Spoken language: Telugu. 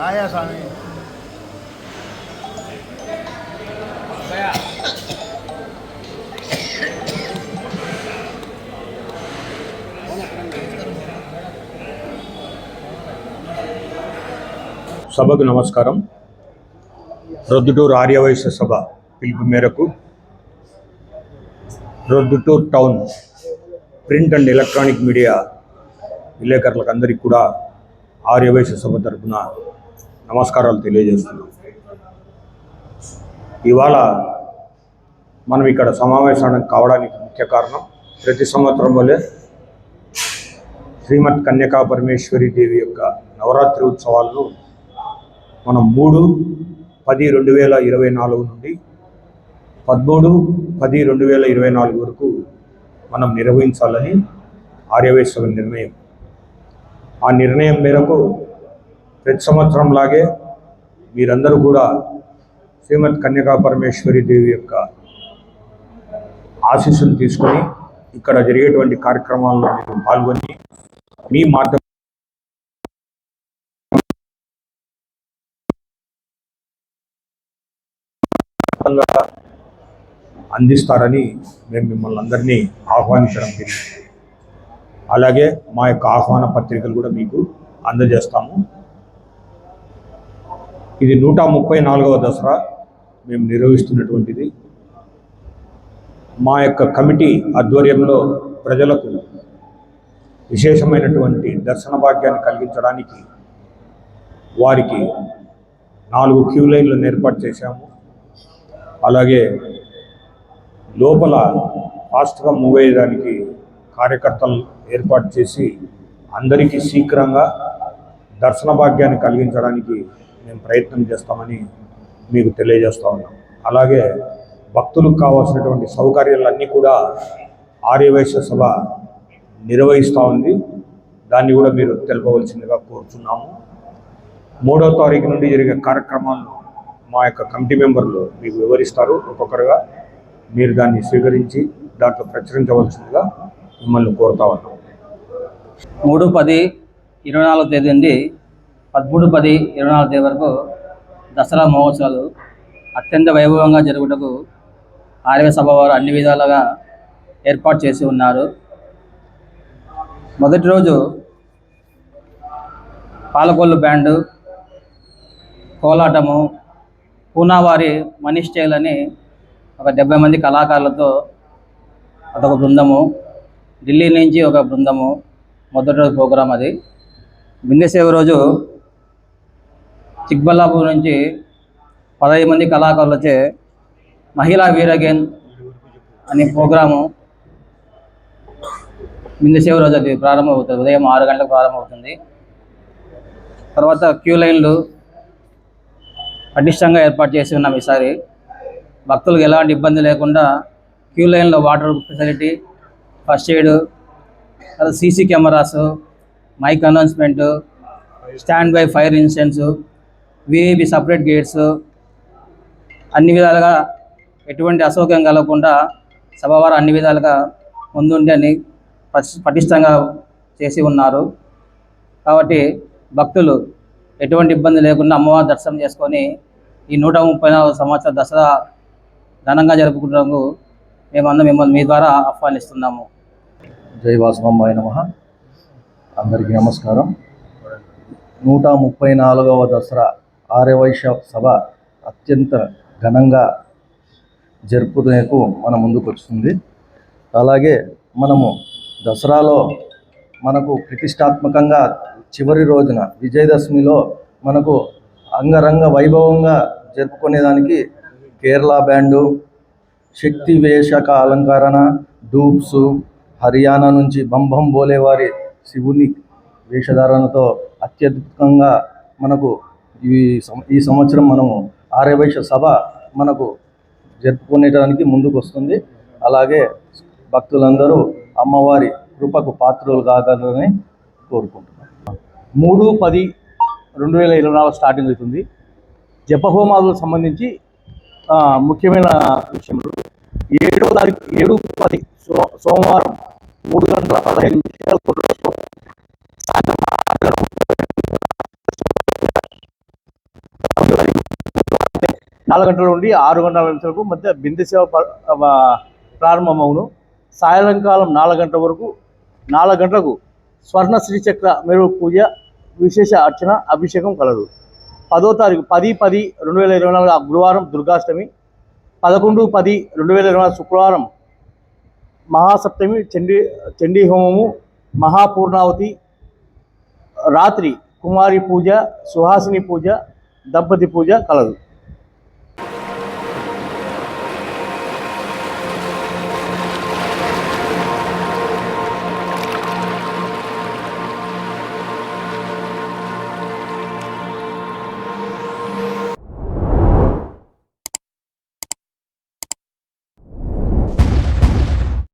రాయా స్వామి. సభకు నమస్కారం. రొద్దుటూరు ఆర్యవైశ్య సభ పిలుపు మేరకు Proddatur town print and electronic media విలేకరులకు అందరికీ కూడా ఆర్యవైశ్య సభ తరఫున నమస్కారాలు తెలియజేస్తున్నాం. ఇవాళ మనం ఇక్కడ సమావేశానికి కావడానికి ముఖ్య కారణం ప్రతి సంవత్సరం వల్ల శ్రీమద్ కన్యకా పరమేశ్వరి దేవి యొక్క నవరాత్రి ఉత్సవాలను మనం మూడు పది రెండు వేల ఇరవై నాలుగు నుండి పదమూడు పది రెండు వేల ఇరవై నాలుగు వరకు మనం నిర్వహించాలని ఆర్యవేశ్వర నిర్ణయం. ఆ నిర్ణయం మేరకు ప్రతి సంవత్సరం లాగే మీరందరూ కూడా శ్రీమద్ కన్యకా పరమేశ్వరి దేవి యొక్క ఆశీస్సులు తీసుకొని ఇక్కడ జరిగేటువంటి కార్యక్రమాల్లో మీరు పాల్గొని మీ మార్గం అందిస్తారని మేము మిమ్మల్ని అందరినీ ఆహ్వానించడం జరిగింది. అలాగే మా యొక్క ఆహ్వాన పత్రికలు కూడా మీకు అందజేస్తాము. ఇది నూట ముప్పై నాలుగవ దసరా. మేము నిర్వహిస్తున్నటువంటిది. మా యొక్క కమిటీ ఆధ్వర్యంలో ప్రజలకు విశేషమైనటువంటి దర్శన భాగ్యాన్ని కలిగించడానికి వారికి నాలుగు క్యూ లైన్లను ఏర్పాటు చేశాము. అలాగే లోపల ఫాస్ట్గా మూవ్ అయ్యేదానికి కార్యకర్తలు ఏర్పాటు చేసి అందరికీ శీఘ్రంగా దర్శన భాగ్యాన్ని కలిగించడానికి మేము ప్రయత్నం చేస్తామని మీకు తెలియజేస్తూ ఉన్నాం. అలాగే భక్తులకు కావాల్సినటువంటి సౌకర్యాలన్నీ కూడా ఆర్యవైశ్య సభ నిర్వహిస్తూ ఉంది. దాన్ని కూడా మీరు తెలుపవలసిందిగా కోరుతున్నాము మూడో తారీఖు నుండి జరిగే కార్యక్రమాలను మా యొక్క కమిటీ మెంబర్లు మీకు వివరిస్తారు ఒక్కొక్కరుగా. మీరు దాన్ని స్వీకరించి దాంట్లో ప్రచురించవలసిందిగా మిమ్మల్ని కోరుతా ఉన్నాం. మూడు పది ఇరవై నాలుగో తేదీ నుండి పదమూడు పది ఇరవై నాలుగు తేదీ వరకు దసరా మహోత్సవాలు అత్యంత వైభవంగా జరుగుటకు ఆర్య సభ వారు అన్ని విధాలుగా ఏర్పాటు చేసి ఉన్నారు. మొదటి రోజు పాలకొల్లు బ్యాండు కోలాటము పూనావారి మనీ స్టైల్ అని ఒక డెబ్బై మంది కళాకారులతో అదొక బృందము. ఢిల్లీ నుంచి ఒక బృందము. మొదటి రోజు ప్రోగ్రాం అది. బిందెసేవ రోజు చిక్బల్లాపూర్ నుంచి పదహైదు మంది కళాకారులచే మహిళా వీరగేన్ అనే ప్రోగ్రాము మిందసేవ రోజు అది ప్రారంభమవుతుంది. ఉదయం ఆరు గంటలకు ప్రారంభమవుతుంది. తర్వాత క్యూ లైన్లు పటిష్టంగా ఏర్పాటు చేసి ఉన్నాం ఈసారి. భక్తులకు ఎలాంటి ఇబ్బంది లేకుండా క్యూ లైన్లో వాటర్ ఫెసిలిటీ ఫస్ట్ ఎయిడ్ తర్వాత CC cameras mike announcement stand by fire incidents VIP separate gates అన్ని విధాలుగా ఎటువంటి అసౌక్యం కలగకుండా సభవారు అన్ని విధాలుగా ముందుండి అని పటిష్టంగా చేసి ఉన్నారు. కాబట్టి భక్తులు ఎటువంటి ఇబ్బంది లేకుండా అమ్మవారి దర్శనం చేసుకొని ఈ నూట ముప్పై నాలుగు సంవత్సరాల దసరా ఘనంగా జరుపుకుంటున్నందుకు మేమందరం మిమ్మల్ని మీ ద్వారా ఆహ్వానిస్తున్నాము. జై వాసవంబాయ నమ. అందరికీ నమస్కారం. నూట ముప్పై నాలుగవ దసరా ఆర్యవైశ్య సభ అత్యంత ఘనంగా జరుపుకునేకు మన ముందుకు వస్తుంది. అలాగే మనము దసరాలో మనకు ప్రతిష్టాత్మకంగా చివరి రోజున విజయదశమిలో మనకు అంగరంగ వైభవంగా జరుపుకునేదానికి కేరళ బ్యాండు శక్తి వేషక అలంకరణ డూప్స్ హర్యానా నుంచి బంబం బోలే వారి శివుని వేషధారణతో అత్యద్భుతంగా మనకు ఈ సం- ఈ సంవత్సరం మనము ఆర్యవైశ్య సభ మనకు జరుపుకునేటానికి ముందుకు వస్తుంది అలాగే భక్తులందరూ అమ్మవారి కృపకు పాత్రలు కాగలని కోరుకుంటున్నాను మూడు పది రెండు వేల ఇరవై నాలుగు స్టార్టింగ్ అవుతుంది. జపహోమాలకు సంబంధించి ముఖ్యమైన విషయంలో ఏడో తారీఖు ఏడు పది సో సోమవారం మూడు గంటల పదహైదు నిమిషాలు నాలుగు గంటల నుండి ఆరు గంటల నిమిషాలకు మధ్య బిందె సేవ ప్రారంభమవును. సాయంకాలం నాలుగు గంటల వరకు నాలుగు గంటలకు స్వర్ణ శ్రీచక్ర మెరుగు పూజ విశేష అర్చన అభిషేకం కలదు. పదో తారీఖు పది పది రెండు వేల ఇరవై నాలుగు గురువారం దుర్గాష్టమి. పదకొండు పది రెండు వేల ఇరవై నాలుగు శుక్రవారం మహాసప్తమి చండీ చండీ హోమము మహాపూర్ణావతి రాత్రి కుమారి పూజ సుహాసిని పూజ దంపతి పూజ కలదు.